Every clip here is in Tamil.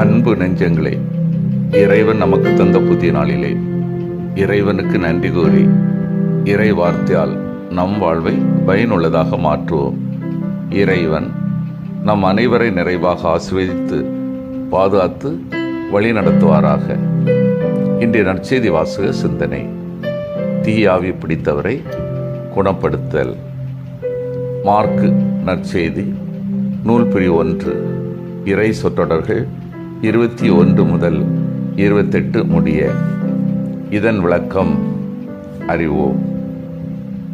அன்பு நெஞ்சங்களே இறைவன் நமக்கு தந்த புதிய நாளிலே இறைவனுக்கு நன்றி கூறி இறை வார்த்தையால் நம் வாழ்வை பயனுள்ளதாக மாற்றுவோம். இறைவன் நம் அனைவரை நிறைவாக ஆசிர்வதித்து பாதுகாத்து வழி நடத்துவாராக இன்றைய நற்செய்தி வாசக சிந்தனை தீயாவி பிடித்தவரை குணப்படுத்தல். மார்க்கு நற்செய்தி நூல் பிரி ஒன்று இறை சொற்றொடர்கள் இருபத்தி ஒன்று முதல் இருபத்தெட்டு முடிய இதன் விளக்கம் அறிவோம்.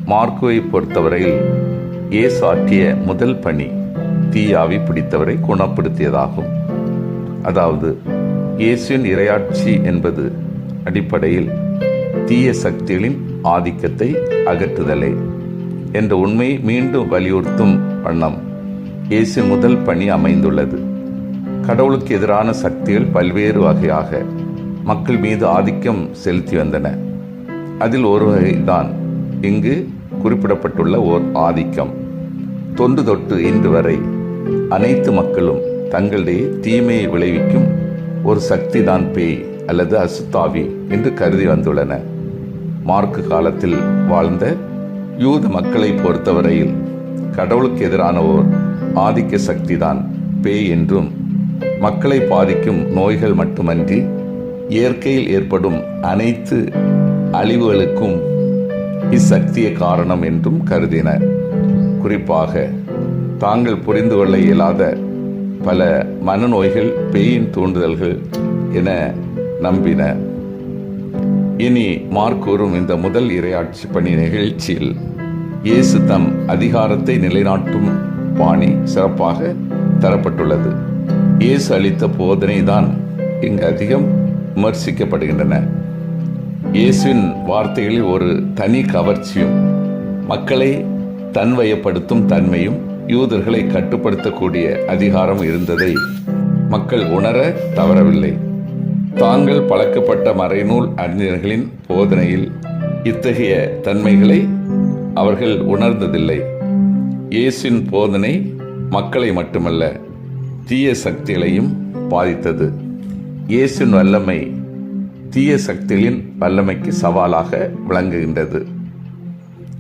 மார்க்கோவை பொறுத்தவரையில் இயேசு ஆற்றிய முதல் பணி தீயாவி பிடித்தவரை குணப்படுத்தியதாகும். அதாவது இயேசுவின் இரையாட்சி என்பது அடிப்படையில் தீய சக்திகளின் ஆதிக்கத்தை அகற்றுதலே என்ற உண்மையை மீண்டும் வலியுறுத்தும் வண்ணம் இயேசு முதல் பணி அமைந்துள்ளது. கடவுளுக்கு எதிரான சக்திகள் பல்வேறு வகையாக மக்கள் மீது ஆதிக்கம் செலுத்தி வந்தன. அதில் ஒரு வகைதான் இங்கு குறிப்பிடப்பட்டுள்ள ஓர் ஆதிக்கம். தொன்று தொட்டு இன்று வரை அனைத்து மக்களும் தங்களிடையே தீமையை விளைவிக்கும் ஒரு சக்தி தான் பேய் அல்லது அசுத்தாவி என்று கருதி வந்துள்ளன. மார்க்கு காலத்தில் வாழ்ந்த யூத மக்களை பொறுத்தவரையில் கடவுளுக்கு எதிரான ஓர் ஆதிக்க சக்திதான் பேய் என்றும் மக்களை பாதிக்கும் நோய்கள் மட்டுமன்றி இயற்கையில் ஏற்படும் அனைத்து அழிவுகளுக்கும் இச்சக்தியே காரணம் என்றும் கருதினர் குறிப்பாக தாங்கள் புரிந்து கொள்ள இயலாத பல மனநோய்கள் பேயின் தூண்டுதல்கள் என நம்பின. இனி மார்க் கூறும் இந்த முதல் இரையாட்சி பணி நிகழ்ச்சியில் இயேசு தம் அதிகாரத்தை நிலைநாட்டும் பாணி சிறப்பாக தரப்பட்டுள்ளது. இயேசு அளித்த போதனை தான் இங்கு அதிகம் விமர்சிக்கப்படுகின்றன. இயேசுவின் வார்த்தைகளில் ஒரு தனி கவர்ச்சியும் மக்களை தன்வயப்படுத்தும் தன்மையும் யூதர்களை கட்டுப்படுத்தக்கூடிய அதிகாரம் இருந்ததை மக்கள் உணர தவறவில்லை. தாங்கள் பழக்கப்பட்ட மறைநூல் அறிஞர்களின் போதனையில் இத்தகைய தன்மைகளை அவர்கள் உணர்ந்ததில்லை. இயேசின் போதனை மக்களை மட்டுமல்ல தீய சக்திகளையும் பாதித்தது. இயேசின் வல்லமை தீய சக்திகளின் வல்லமைக்கு சவாலாக விளங்குகின்றது.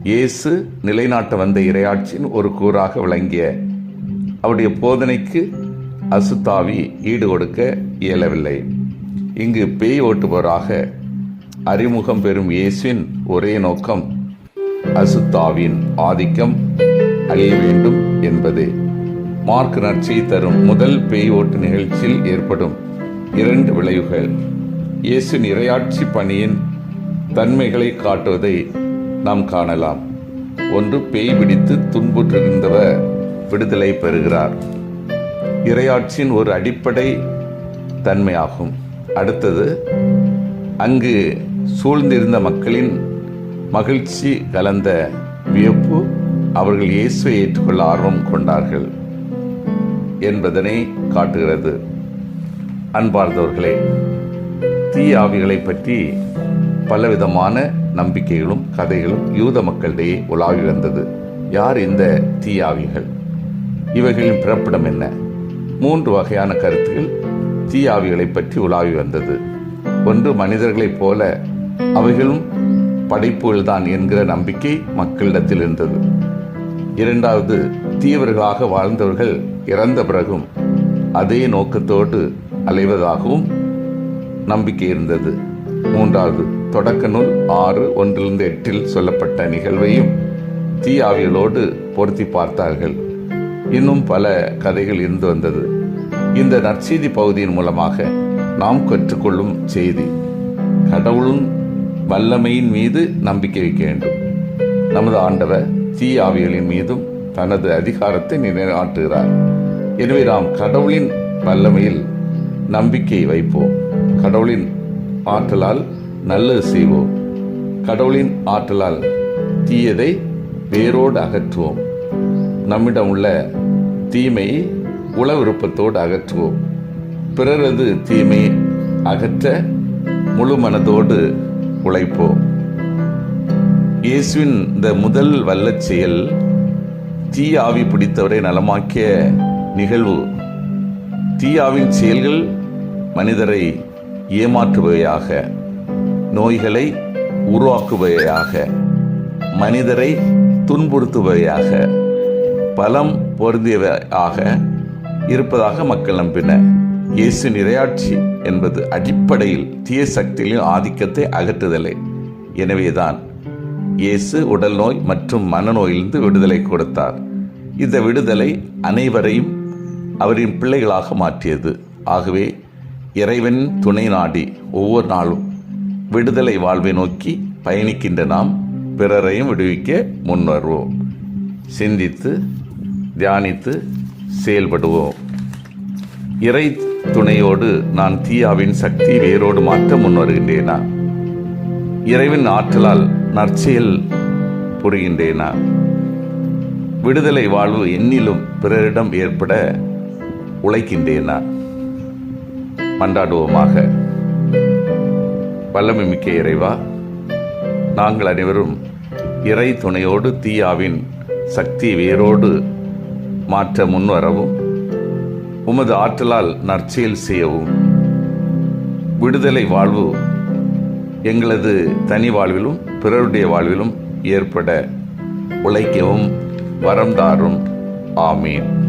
இயேசு நிலைநாட்ட வந்த இரையாட்சியின் ஒரு கூறாக விளங்கிய அவருடைய போதனைக்கு அசுத்தாவி ஈடு கொடுக்க இயலவில்லை. இங்கு பேய் ஓட்டுபவராக அறிமுகம் பெறும் இயேசுவின் ஒரே நோக்கம் அசுத்தாவின் ஆதிக்கம் அழிய வேண்டும் என்பதே. மார்க் நற்செய்தி தரும் முதல் பேய் ஓட்டு நிகழ்ச்சியில் ஏற்படும் இரண்டு விளைவுகள். இயேசு இரையாட்சி பணியின் தன்மைகளை காட்டுவதை நாம் காணலாம். ஒன்று பேய் பிடித்து துன்புற்றிருந்தவர் விடுதலை பெறுகிறார். இரையாட்சியின் ஒரு அடிப்படை தன்மையாகும். அடுத்தது அங்கு சூழ்ந்திருந்த மக்களின் மகிழ்ச்சி கலந்த வியப்பு அவர்கள் இயேசுவை ஏற்றுக்கொள்ள ஆர்வம் கொண்டார்கள். என்பதனை காட்டுகிறது. அன்பார்ந்தவர்களே தீய ஆவிகளை பற்றி பலவிதமான நம்பிக்கைகளும் கதைகளும் யூத மக்களிடையே உலாவி வந்தது யார் இந்த தீயாவிகள்? இவைகளின் பிறப்பிடம் என்ன? மூன்று வகையான கருத்துகள் தீயாவிகளை பற்றி உலாவி வந்தது. ஒன்று மனிதர்களைப் போல அவைகளும் படைப்புகள்தான் என்கிற நம்பிக்கை மக்களிடத்தில் இருந்தது. இரண்டாவது தீவிரர்களாக வாழ்ந்தவர்கள் இறந்த பிறகும் அதே நோக்கத்தோடு அலைவதாகவும் நம்பிக்கை இருந்தது. மூன்றாவது தொடக்க நூல் ஆறு ஒன்றிலிருந்து எட்டில் சொல்லப்பட்ட நிகழ்வையும் தீயாவிகளோடு பொருத்தி பார்த்தார்கள். இன்னும் பல கதைகள் இருந்து வந்தது. இந்த நற்செய்தி பகுதியின் மூலமாக நாம் கற்றுக்கொள்ளும் செய்தி. கடவுளும் வல்லமையின் மீது நம்பிக்கை வைக்க வேண்டும். நமது ஆண்டவர் தீயாவிகளின் மீதும் தனது அதிகாரத்தை நிலைநாட்டுகிறார். எனவே நாம் கடவுளின் வல்லமையில் நம்பிக்கை வைப்போம். கடவுளின் ஆற்றலால் நல்லது செய்வோம். கடவுளின் ஆற்றலால் தீயதை வேரோடு அகற்றுவோம். நம்மிடம் உள்ள தீமையை உள விருப்பத்தோடு அகற்றுவோம். பிறரது தீமையை அகற்ற முழு மனதோடு உழைப்போம். இயேசுவின் இந்த முதல் வல்ல செயல் தீய ஆவி பிடித்தவரை நலமாக்கிய நிகழ்வு. தீயாவின் செயல்கள் மனிதரை ஏமாற்றுபவையாக நோய்களை உருவாக்குபவையாக மனிதரை துன்புறுத்துபவையாக பலம் பொருந்தியவையாக இருப்பதாக மக்கள் நம்பின. இயேசு நிறையாட்சி என்பது அடிப்படையில் தீய சக்திகளின் ஆதிக்கத்தை அகற்றுதலே. எனவேதான் இயேசு உடல் நோய் மற்றும் மனநோயிலிருந்து விடுதலை கொடுத்தார். இந்த விடுதலை அனைவரையும் அவரின் பிள்ளைகளாக மாற்றியது. ஆகவே இறைவன் துணை நாடி ஒவ்வொரு நாளும் விடுதலை வாழ்வை நோக்கி பயணிக்கின்ற நாம் பிறரையும் விடுவிக்க முன்வருவோம். சிந்தித்து தியானித்து செயல்படுவோம். இறை துணையோடு நான் தீயாவின் சக்தி வேரோடு மாற்ற முன்வருகின்றேனா? இறைவன் ஆற்றலால் நற்செயல் புரிகின்றேனா? விடுதலை வாழ்வு என்னிலும் பிறரிடம் ஏற்பட உழைக்கின்றேனா? மன்றாடுவோமாக. வல்லமை மிக்க இறைவா நாங்கள் அனைவரும் இறை துணையோடு தீயாவின் சக்தி வேரோடு மாற்ற முன்வரவும் உமது ஆற்றலால் நற்செயல் செய்யவும். விடுதலை வாழ்வு எங்களது தனி வாழ்விலும் பிறருடைய வாழ்விலும் ஏற்பட உழைக்கவும் வரம் தாரும். ஆமீன்.